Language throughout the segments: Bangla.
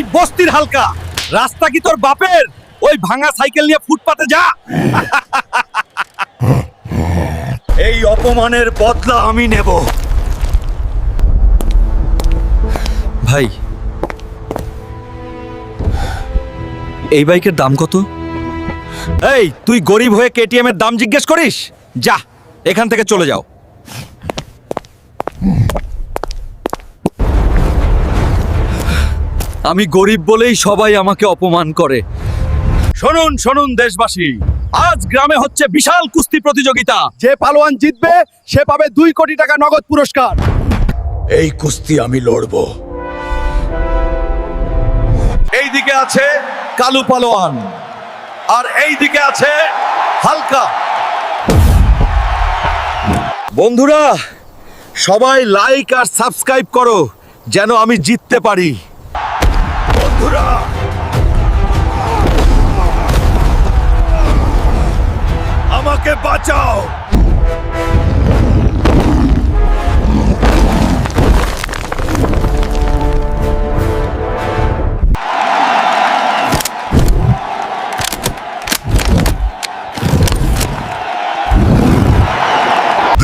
এই বস্তির হালকা। রাস্তা কি তোর বাপের? ওই ভাঙা সাইকেল নিয়ে ফুটপাতে যা। এই অপমানের বদলা আমি নেব। ভাই, এই বাইকের দাম কত? এই, তুই গরিব হয়ে কেটিএম এর দাম জিজ্ঞেস করিস? যা, এখান থেকে চলে যাও। আমি গরিব বলেই সবাই আমাকে অপমান করে। শুনুন শুনুন দেশবাসী আজ গ্রামে হচ্ছে বিশাল কুস্তি প্রতিযোগিতা। যে পালোয়ান জিতবে সে পাবে দুই কোটি টাকা নগদ পুরস্কার। এই কুস্তি আমি লড়ব। এই দিকে আছে কালু পালোয়ান আর এই দিকে আছে হালকা। বন্ধুরা সবাই লাইক আর সাবস্ক্রাইব করো যেন আমি জিততে পারি। আমাকে বাঁচাও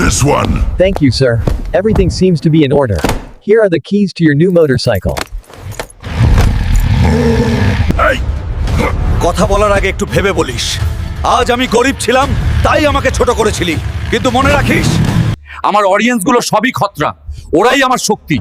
This one. Thank you, sir. Everything seems to be in order. Here are the keys to your new motorcycle. কথা বলার আগে একটু ভেবে বলিস। আজ আমি গরিব ছিলাম, তাই আমাকে ছোট করেছিলি। কিন্তু মনে রাখিস, আমার অডিয়েন্সগুলো সবই খতরা। ওরাই আমার শক্তি।